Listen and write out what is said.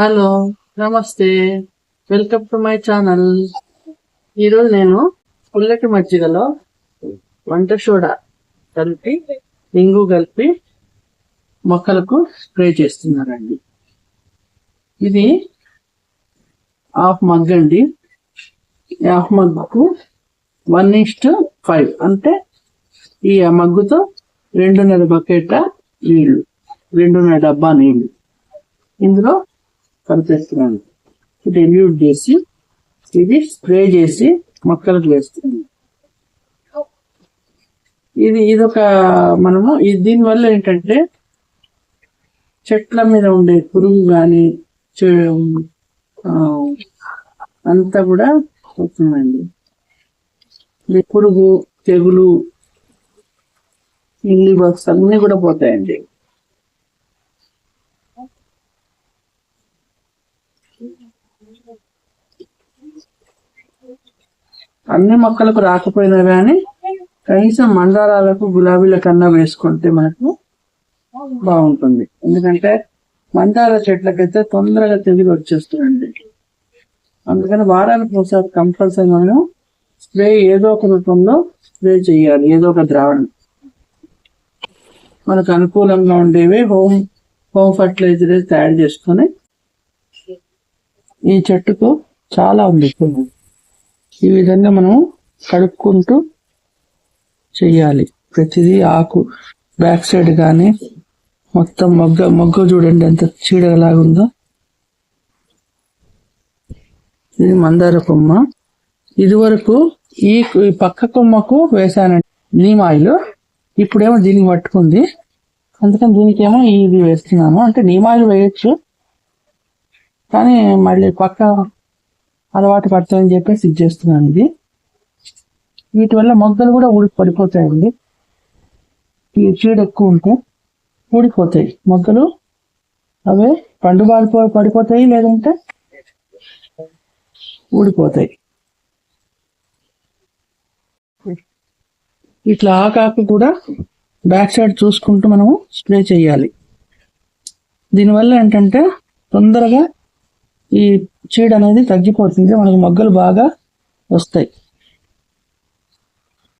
Hello నమస్తే. Welcome to my channel. ఈరోజు నేను పుల్లటి మజ్జిగలో వంట సోడా కలిపి ఇంగు కలిపి మొక్కలకు స్ప్రే చేస్తున్నారండి ఇది హాఫ్ మగ్ అండి. హాఫ్ మగ్గుకు వన్ ఇస్ట్ ఫైవ్. అంటే ఈ మగ్గుతో రెండున్నర బకెట్ నీళ్ళు రెండున్నర డబ్బా నీళ్ళు ఇందులో కలిపేస్తున్నాను డెల్యూట్ చేసి ఇది స్ప్రే చేసి మొక్కలకు వేస్తున్నాను ఇది ఇదొక మనము దీనివల్ల ఏంటంటే చెట్ల మీద ఉండే పురుగు కానీ అంతా కూడా పోతుందండి. పురుగు తెగులు ఇల్లి బాక్స్ అన్నీ కూడా పోతాయండి. అన్ని మొక్కలకు రాకపోయినా కానీ కనీసం మందారాలకు గులాబీల కన్నా వేసుకుంటే మనకు బాగుంటుంది. ఎందుకంటే మందార చెట్లకైతే తొందరగా తెగులు వచ్చేస్తుందండి. అందుకని వారానికి ఒకసారి కంపల్సరీ మనం స్ప్రే ఏదో ఒక రూపంలో స్ప్రే చేయాలి. ఏదో ఒక ద్రావణం. మనకు అనుకూలంగా ఉండేవి హోమ్ హోమ్ ఫర్టిలైజర్ తయారు చేసుకొని ఈ చెట్టుకు చాలా ఉంది ఈ విధంగా మనం కడుక్కుంటూ చెయ్యాలి. ప్రతిదీ ఆకు బ్యాక్ సైడ్ కానీ మొత్తం మొగ్గ మొగ్గ చూడండి ఎంత చీడలాగుందో. ఇది మందార కొమ్మ. ఇదివరకు ఈ పక్క కొమ్మకు వేసానండి నీమ్ ఆయిల్. ఇప్పుడేమో దీనికి పట్టుకుంది. అందుకని దీనికేమో ఇది వేస్తున్నాను అంటే నీమ్ ఆయిల్ వేయచ్చు. కానీ మళ్ళీ పక్క అలవాటు పడతాయని చెప్పేసి ఇది చేస్తున్నాను ఇది. వీటి వల్ల మొగ్గలు కూడా ఊడి పడిపోతాయండి. ఈ చీడ ఎక్కువ ఉంటే ఊడిపోతాయి మొగ్గలు. అవే పండు బారిపో పడిపోతాయి లేదంటే ఊడిపోతాయి. ఇట్లా ఆకాకు కూడా బ్యాక్ సైడ్ చూసుకుంటూ మనము స్ప్రే చేయాలి. దీనివల్ల ఏంటంటే తొందరగా ఈ చీడ అనేది తగ్గిపోతుంది మనకు మొగ్గలు బాగా వస్తాయి.